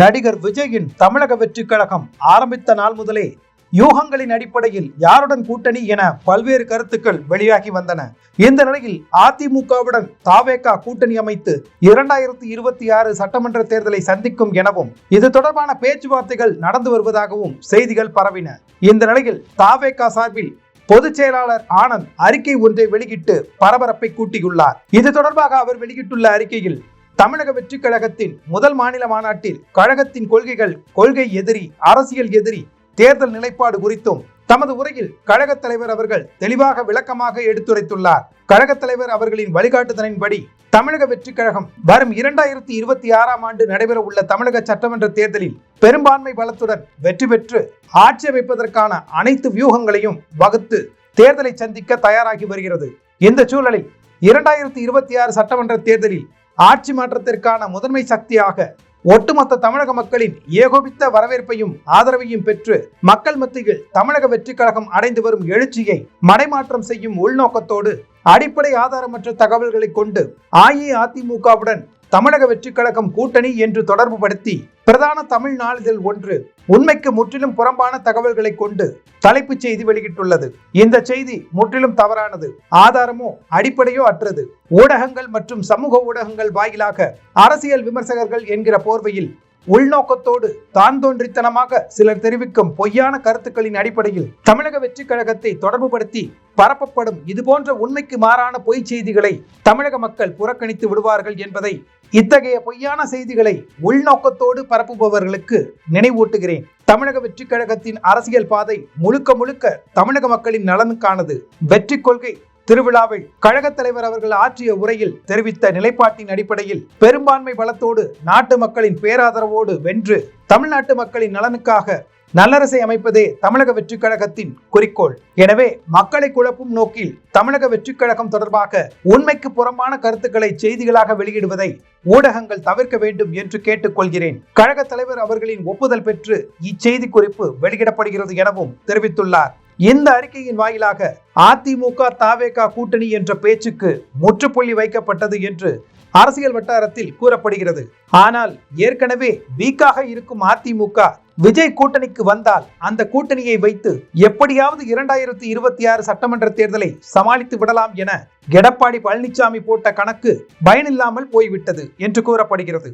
நடிகர் விஜயின் தமிழக வெற்றிக் கழகம் ஆரம்பித்த நாள் முதலே யூகங்களின் அடிப்படையில் யாருடன் கூட்டணி என பல்வேறு கருத்துக்கள் வெளியாகி வந்தன. இந்த நிலையில் அதிமுகவுடன் தாவேகா கூட்டணி அமைத்து இரண்டாயிரத்தி இருபத்தி ஆறு சட்டமன்ற தேர்தலை சந்திக்கும் எனவும் இது தொடர்பான பேச்சுவார்த்தைகள் நடந்து வருவதாகவும் செய்திகள் பரவின. இந்த நிலையில் தாவேகா சார்பில் பொதுச் செயலாளர் ஆனந்த் அறிக்கை ஒன்றை வெளியிட்டு பரபரப்பை கூட்டியுள்ளார். இது தொடர்பாக அவர் வெளியிட்டுள்ள அறிக்கையில் தமிழக வெற்றி கழகத்தின் முதல் மாநில மாநாட்டில் கழகத்தின் கொள்கைகள் கொள்கை எதிரி அரசியல் எதிரி தேர்தல் நிலைப்பாடு குறித்தும் தமது உரையில் கழகத் தலைவர் அவர்கள் தெளிவாக விளக்கமாக எடுத்துரைத்துள்ளார். கழகத் தலைவர் அவர்களின் வழிகாட்டுதலின்படி தமிழக வெற்றிக் கழகம் வரும் இரண்டாயிரத்தி இருபத்தி ஆறாம் ஆண்டு நடைபெற உள்ள தமிழக சட்டமன்ற தேர்தலில் பெரும்பான்மை பலத்துடன் வெற்றி பெற்று ஆட்சி அமைப்பதற்கான அனைத்து வியூகங்களையும் வகுத்து தேர்தலை சந்திக்க தயாராகி வருகிறது. இந்த சூழலில் இரண்டாயிரத்தி இருபத்தி ஆறு சட்டமன்ற தேர்தலில் ஆட்சி மாற்றத்திற்கான முதன்மை சக்தியாக ஒட்டுமொத்த தமிழக மக்களின் ஏகோபித்த வரவேற்பையும் ஆதரவையும் பெற்று மக்கள் மத்தியில் தமிழக வெற்றிக் கழகம் அடைந்து வரும் எழுச்சியை மடைமாற்றம் செய்யும் உள்நோக்கத்தோடு அடிப்படை ஆதாரமற்ற தகவல்களை கொண்டு அஇஅதிமுகவுடன் தமிழக வெற்றிக் கழகம் கூட்டணி என்று தொடர்பு படுத்தி பிரதான தமிழ் நாளிதழ் ஒன்று உண்மைக்கு முற்றிலும் புறம்பான தகவல்களை கொண்டு தலைப்புச் செய்தி வெளியிட்டுள்ளது. இந்த செய்தி முற்றிலும் தவறானது. ஆதாரமோ அடிப்படையோ அற்றது. ஊடகங்கள் மற்றும் சமூக ஊடகங்கள் வாயிலாக அரசியல் விமர்சகர்கள் என்கிற போர்வையில் உள்நோக்கத்தோடு தான் தோன்றித்தனமாக சிலர் தெரிவிக்கும் பொய்யான கருத்துக்களின் அடிப்படையில் தமிழக வெற்றிக் கழகத்தை தொடர்புபடுத்தி பரப்பப்படும் இதுபோன்ற உண்மைக்கு மாறான பொய் செய்திகளை தமிழக மக்கள் புறக்கணித்து விடுவார்கள் என்பதை இத்தகைய பொய்யான செய்திகளை உள்நோக்கத்தோடு பரப்புபவர்களுக்கு நினைவூட்டுகிறேன். தமிழக வெற்றிக் கழகத்தின் அரசியல் பாதை முழுக்க முழுக்க தமிழக மக்களின் நலனுக்கானது. வெற்றி கொள்கை திருவிழாவில் கழகத் தலைவர் அவர்கள் ஆற்றிய உரையில் தெரிவித்த நிலைப்பாட்டின் அடிப்படையில் பெரும்பான்மை பலத்தோடு நாட்டு மக்களின் பேராதரவோடு வென்று தமிழ்நாட்டு மக்களின் நலனுக்காக நல்லரசை அமைப்பதே தமிழக வெற்றிக் கழகத்தின் குறிக்கோள். எனவே மக்களை குழப்பும் நோக்கில் தமிழக வெற்றிக் கழகம் தொடர்பாக உண்மைக்கு புறம்பான கருத்துக்களை செய்திகளாக வெளியிடுவதை ஊடகங்கள் தவிர்க்க வேண்டும் என்று கேட்டுக்கொள்கிறேன். கழக தலைவர் அவர்களின் ஒப்புதல் பெற்று இச்செய்தி குறிப்பு வெளியிடப்படுகிறது எனவும் தெரிவித்துள்ளார். இந்த அறிக்கையின் வாயிலாக அதிமுக தாவேகா கூட்டணி என்ற பேச்சுக்கு முற்றுப்புள்ளி வைக்கப்பட்டது என்று அரசியல் வட்டாரத்தில் கூறப்படுகிறது. ஆனால் ஏற்கனவே வீக்காக இருக்கும் அதிமுக விஜய் கூட்டணிக்கு வந்தால் அந்த கூட்டணியை வைத்து எப்படியாவது இரண்டாயிரத்தி இருபத்தி ஆறு சட்டமன்ற தேர்தலை சமாளித்து விடலாம் என எடப்பாடி பழனிசாமி போட்ட கணக்கு பயனில்லாமல் போய்விட்டது என்று கூறப்படுகிறது.